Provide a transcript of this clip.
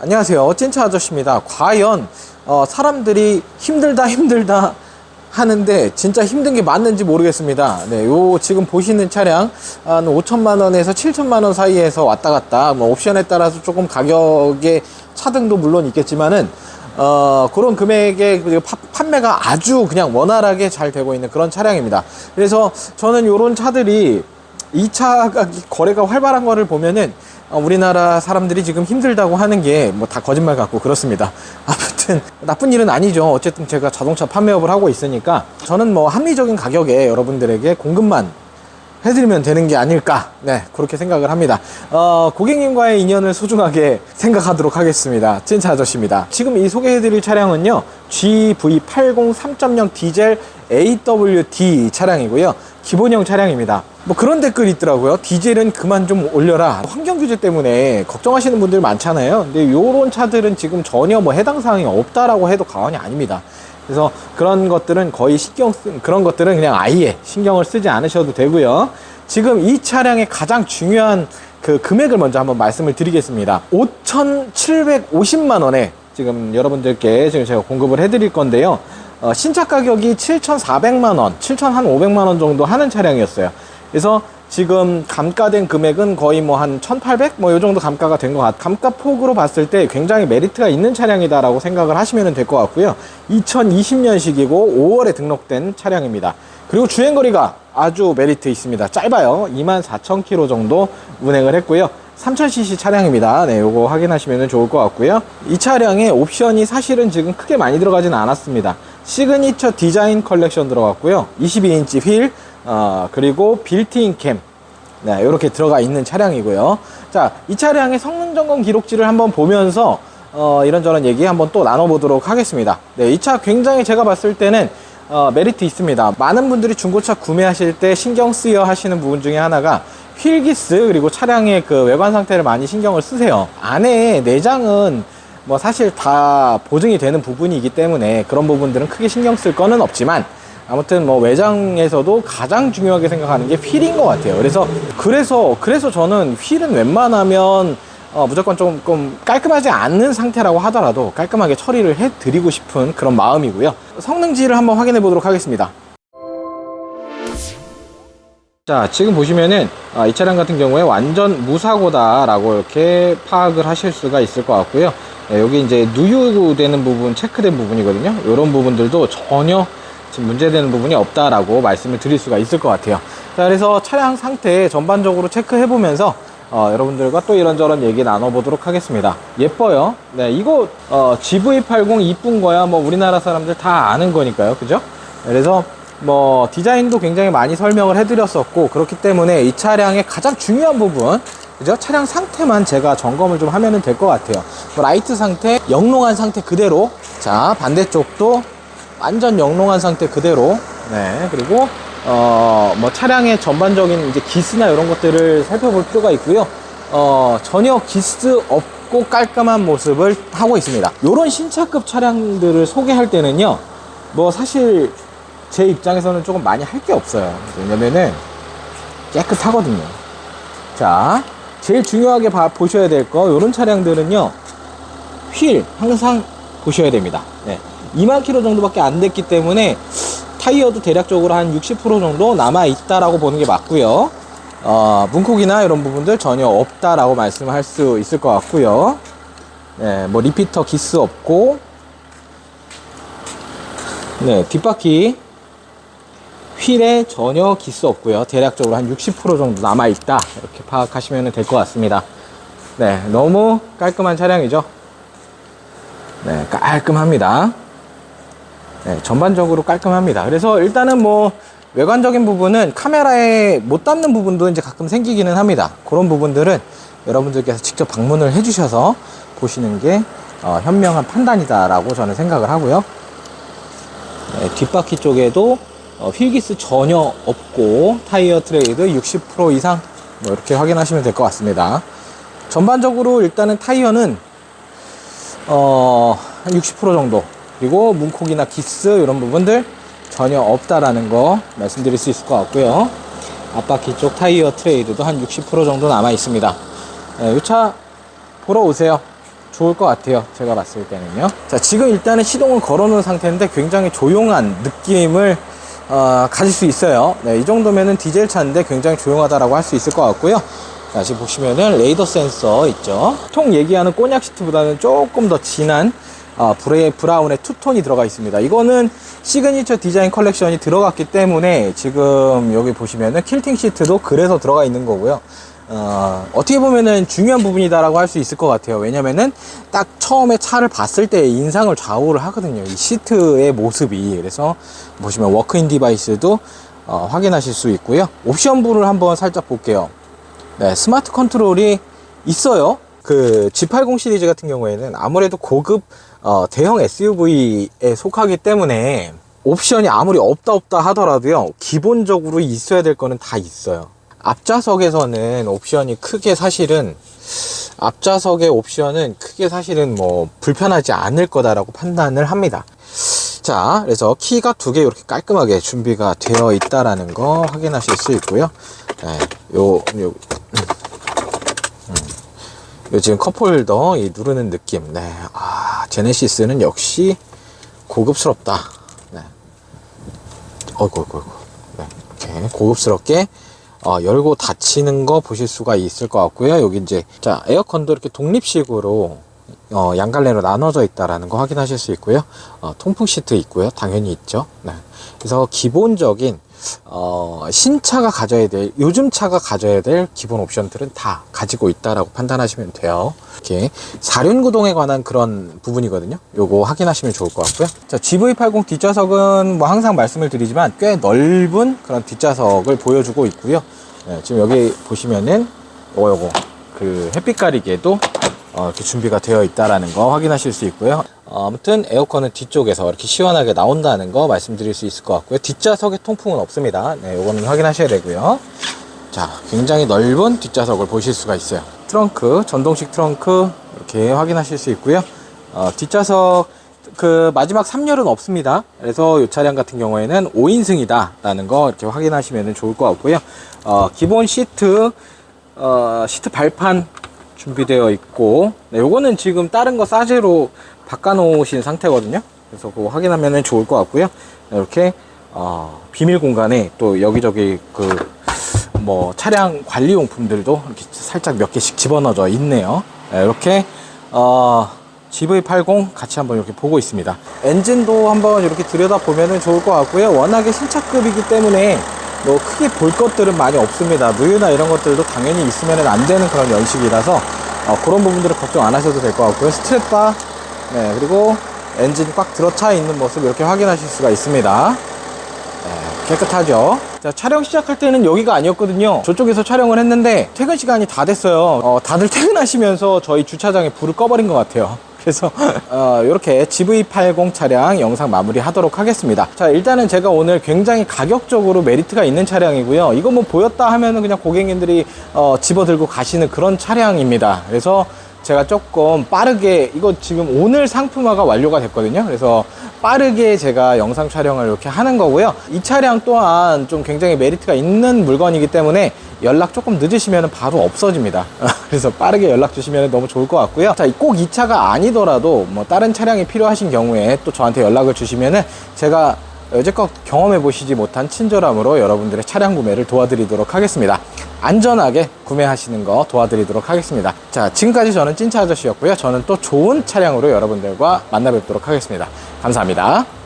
안녕하세요. 찐차 아저씨입니다. 과연 어, 사람들이 힘들다 힘들다 하는데 진짜 힘든 게 맞는지 모르겠습니다. 네, 요 지금 보시는 차량 한 5천만 원에서 7천만 원 사이에서 왔다 갔다 뭐 옵션에 따라서 조금 가격의 차등도 물론 있겠지만은 어, 그런 금액의 판매가 아주 그냥 원활하게 잘 되고 있는 그런 차량입니다. 그래서 저는 요런 차들이 이 차가 거래가 활발한 거를 보면은 어, 우리나라 사람들이 지금 힘들다고 하는 게 뭐 다 거짓말 같고 그렇습니다. 아무튼 나쁜 일은 아니죠. 어쨌든 제가 자동차 판매업을 하고 있으니까 저는 뭐 합리적인 가격에 여러분들에게 공급만 해드리면 되는 게 아닐까. 네, 그렇게 생각을 합니다. 어, 고객님과의 인연을 소중하게 생각하도록 하겠습니다. 찐차 아저씨입니다. 지금 이 소개해드릴 차량은요, GV80 3.0 디젤 AWD 차량이고요. 기본형 차량입니다. 뭐 그런 댓글이 있더라고요. 디젤은 그만 좀 올려라. 환경 규제 때문에 걱정하시는 분들 많잖아요. 근데 요런 차들은 지금 전혀 뭐 해당 사항이 없다라고 해도 과언이 아닙니다. 그래서 그런 것들은 거의 신경 쓴 그런 것들은 그냥 아예 신경을 쓰지 않으셔도 되고요. 지금 이 차량의 가장 중요한 그 금액을 먼저 한번 말씀을 드리겠습니다. 5,750만 원에 지금 여러분들께 지금 제가 공급을 해드릴 건데요. 어, 신차 가격이 7,400만 원, 7,500만 원 정도 하는 차량이었어요. 그래서 지금 감가된 금액은 거의 뭐 한 1,800? 뭐 요 정도 감가가 된 것 같아요. 감가 폭으로 봤을 때 굉장히 메리트가 있는 차량이다라고 생각을 하시면 될 것 같고요. 2020년식이고 5월에 등록된 차량입니다. 그리고 주행거리가 아주 메리트 있습니다. 짧아요. 24,000km 정도 운행을 했고요. 3000cc 차량입니다. 네, 요거 확인하시면 좋을 것 같고요. 이 차량에 옵션이 사실은 지금 크게 많이 들어가진 않았습니다. 시그니처 디자인 컬렉션 들어갔고요. 22인치 휠, 어, 그리고 빌트인 캠. 네, 이렇게 들어가 있는 차량이고요. 자, 이 차량의 성능 점검 기록지를 한번 보면서 어, 이런저런 얘기 한번 또 나눠보도록 하겠습니다. 네, 이 차 굉장히 제가 봤을 때는 어, 메리트 있습니다. 많은 분들이 중고차 구매하실 때 신경 쓰여 하시는 부분 중에 하나가 휠기스 그리고 차량의 그 외관 상태를 많이 신경을 쓰세요. 안에 내장은 뭐 사실 다 보증이 되는 부분이기 때문에 그런 부분들은 크게 신경 쓸 거는 없지만 아무튼 뭐 외장에서도 가장 중요하게 생각하는 게 휠인 것 같아요. 그래서 그래서 그래서 저는 휠은 웬만하면 어, 무조건 조금 깔끔하지 않는 상태라고 하더라도 깔끔하게 처리를 해드리고 싶은 그런 마음이고요. 성능지를 한번 확인해 보도록 하겠습니다. 자, 지금 보시면은 아, 이 차량 같은 경우에 완전 무사고다 라고 이렇게 파악을 하실 수가 있을 것 같고요. 네, 여기 이제 누유되는 부분, 체크된 부분이거든요. 이런 부분들도 전혀 지금 문제되는 부분이 없다라고 말씀을 드릴 수가 있을 것 같아요. 자, 그래서 차량 상태 전반적으로 체크해 보면서 어, 여러분들과 또 이런저런 얘기 나눠보도록 하겠습니다. 예뻐요. 네, 이거 어, GV80 이쁜 거야. 뭐 우리나라 사람들 다 아는 거니까요. 그죠? 그래서 뭐 디자인도 굉장히 많이 설명을 해드렸었고 그렇기 때문에 이 차량의 가장 중요한 부분 그죠? 차량 상태만 제가 점검을 좀 하면 될 것 같아요. 뭐 라이트 상태, 영롱한 상태 그대로. 자 반대쪽도 완전 영롱한 상태 그대로. 네 그리고 어 뭐 차량의 전반적인 이제 기스나 이런 것들을 살펴볼 필요가 있고요. 어 전혀 기스 없고 깔끔한 모습을 하고 있습니다. 이런 신차급 차량들을 소개할 때는요. 뭐 사실 제 입장에서는 조금 많이 할 게 없어요. 왜냐면은 깨끗하거든요. 자, 제일 중요하게 봐, 보셔야 될 거, 요런 차량들은요, 휠 항상 보셔야 됩니다. 네. 2만 킬로 정도밖에 안 됐기 때문에 타이어도 대략적으로 한 60% 정도 남아 있다라고 보는 게 맞고요. 어, 문콕이나 이런 부분들 전혀 없다라고 말씀할 수 있을 것 같고요. 네, 뭐 리피터 기스 없고, 네, 뒷바퀴 휠에 전혀 기스 없고요. 대략적으로 한 60% 정도 남아 있다. 이렇게 파악하시면 될 것 같습니다. 네, 너무 깔끔한 차량이죠. 네, 깔끔합니다. 네, 전반적으로 깔끔합니다. 그래서 일단은 뭐 외관적인 부분은 카메라에 못 담는 부분도 이제 가끔 생기기는 합니다. 그런 부분들은 여러분들께서 직접 방문을 해주셔서 보시는 게 어, 현명한 판단이다라고 저는 생각을 하고요. 네, 뒷바퀴 쪽에도 어, 휠기스 전혀 없고 타이어 트레이드 60% 이상 뭐 이렇게 확인하시면 될 것 같습니다. 전반적으로 일단은 타이어는 어, 한 60% 정도 그리고 문콕이나 기스 이런 부분들 전혀 없다라는 거 말씀드릴 수 있을 것 같고요. 앞바퀴 쪽 타이어 트레이드도 한 60% 정도 남아 있습니다. 네, 이차 보러 오세요. 좋을 것 같아요. 제가 봤을 때는요. 자, 지금 일단은 시동을 걸어놓은 상태인데 굉장히 조용한 느낌을 어, 가질 수 있어요. 네, 이 정도면은 디젤 차인데 굉장히 조용하다라고 할 수 있을 것 같고요. 자, 지금 보시면은 레이더 센서 있죠. 통 얘기하는 꼬냑 시트보다는 조금 더 진한 어, 브레, 브라운의 투톤이 들어가 있습니다. 이거는 시그니처 디자인 컬렉션이 들어갔기 때문에 지금 여기 보시면은 킬팅 시트도 그래서 들어가 있는 거고요. 어, 어떻게 보면은 중요한 부분이다라고 할 수 있을 것 같아요. 왜냐면은 딱 처음에 차를 봤을 때 인상을 좌우를 하거든요. 이 시트의 모습이. 그래서 보시면 워크인 디바이스도 어, 확인하실 수 있고요. 옵션부를 한번 살짝 볼게요. 네, 스마트 컨트롤이 있어요. 그 G80 시리즈 같은 경우에는 아무래도 고급 어, 대형 SUV에 속하기 때문에 옵션이 아무리 없다 없다 하더라도요 기본적으로 있어야 될 거는 다 있어요 앞좌석에서는 옵션이 크게 사실은 앞좌석의 옵션은 크게 사실은 뭐 불편하지 않을 거다라고 판단을 합니다 자 그래서 키가 두 개 이렇게 깔끔하게 준비가 되어 있다라는 거 확인하실 수 있고요 네, 요, 요 요 지금 컵홀더 이 누르는 느낌. 네. 아, 제네시스는 역시 고급스럽다. 네. 어이구, 어이구, 어이구. 네. 이렇게 고급스럽게 어, 열고 닫히는 거 보실 수가 있을 것 같고요. 여기 이제 자 에어컨도 이렇게 독립식으로 어, 양갈래로 나눠져 있다라는 거 확인하실 수 있고요. 어, 통풍 시트 있고요. 당연히 있죠. 네. 그래서 기본적인 어, 신차가 가져야 될 요즘 차가 가져야 될 기본 옵션들은 다 가지고 있다라고 판단하시면 돼요. 이렇게 사륜 구동에 관한 그런 부분이거든요. 요거 확인하시면 좋을 것 같고요. 자, GV80 뒷좌석은 뭐 항상 말씀을 드리지만 꽤 넓은 그런 뒷좌석을 보여주고 있고요. 네, 지금 여기 보시면은 요거 요거 그 햇빛 가리개도 어, 이렇게 준비가 되어 있다라는 거 확인하실 수 있고요. 어, 아무튼 에어컨은 뒤쪽에서 이렇게 시원하게 나온다는 거 말씀드릴 수 있을 것 같고요. 뒷좌석에 통풍은 없습니다. 네, 요거는 확인하셔야 되고요. 자, 굉장히 넓은 뒷좌석을 보실 수가 있어요. 트렁크, 전동식 트렁크 이렇게 확인하실 수 있고요. 어, 뒷좌석 그 마지막 3열은 없습니다. 그래서 이 차량 같은 경우에는 5인승이다라는 거 이렇게 확인하시면 좋을 것 같고요. 어, 기본 시트 어, 시트 발판 준비되어 있고 네, 요거는 지금 다른 거 싸제로 바꿔놓으신 상태거든요. 그래서 그거 확인하면 좋을 것 같고요. 이렇게 어, 비밀 공간에 또 여기저기 그 뭐 차량 관리 용품들도 이렇게 살짝 몇 개씩 집어넣어져 있네요. 네, 이렇게 어, GV80 같이 한번 이렇게 보고 있습니다. 엔진도 한번 이렇게 들여다보면 좋을 것 같고요. 워낙에 신차급이기 때문에 뭐 크게 볼 것들은 많이 없습니다. 누유나 이런 것들도 당연히 있으면 안 되는 그런 연식이라서 어, 그런 부분들을 걱정 안 하셔도 될 것 같고요. 스트랩바 네, 그리고 엔진 꽉 들어차 있는 모습 이렇게 확인하실 수가 있습니다. 네, 깨끗하죠. 자, 촬영 시작할 때는 여기가 아니었거든요. 저쪽에서 촬영을 했는데 퇴근 시간이 다 됐어요. 어, 다들 퇴근하시면서 저희 주차장에 불을 꺼버린 것 같아요. 그래서 어, 이렇게 GV80 차량 영상 마무리 하도록 하겠습니다. 자 일단은 제가 오늘 굉장히 가격적으로 메리트가 있는 차량이고요. 이거 뭐 보였다 하면은 그냥 고객님들이 어, 집어들고 가시는 그런 차량입니다. 그래서 제가 조금 빠르게 이거 지금 오늘 상품화가 완료가 됐거든요. 그래서 빠르게 제가 영상 촬영을 이렇게 하는 거고요. 이 차량 또한 좀 굉장히 메리트가 있는 물건이기 때문에 연락 조금 늦으시면 바로 없어집니다. 그래서 빠르게 연락 주시면 너무 좋을 것 같고요. 자, 꼭 이 차가 아니더라도 뭐 다른 차량이 필요하신 경우에 또 저한테 연락을 주시면은 제가 여태껏 경험해 보시지 못한 친절함으로 여러분들의 차량 구매를 도와드리도록 하겠습니다. 안전하게 구매하시는 거 도와드리도록 하겠습니다. 자, 지금까지 저는 찐차 아저씨였고요. 저는 또 좋은 차량으로 여러분들과 만나 뵙도록 하겠습니다. 감사합니다.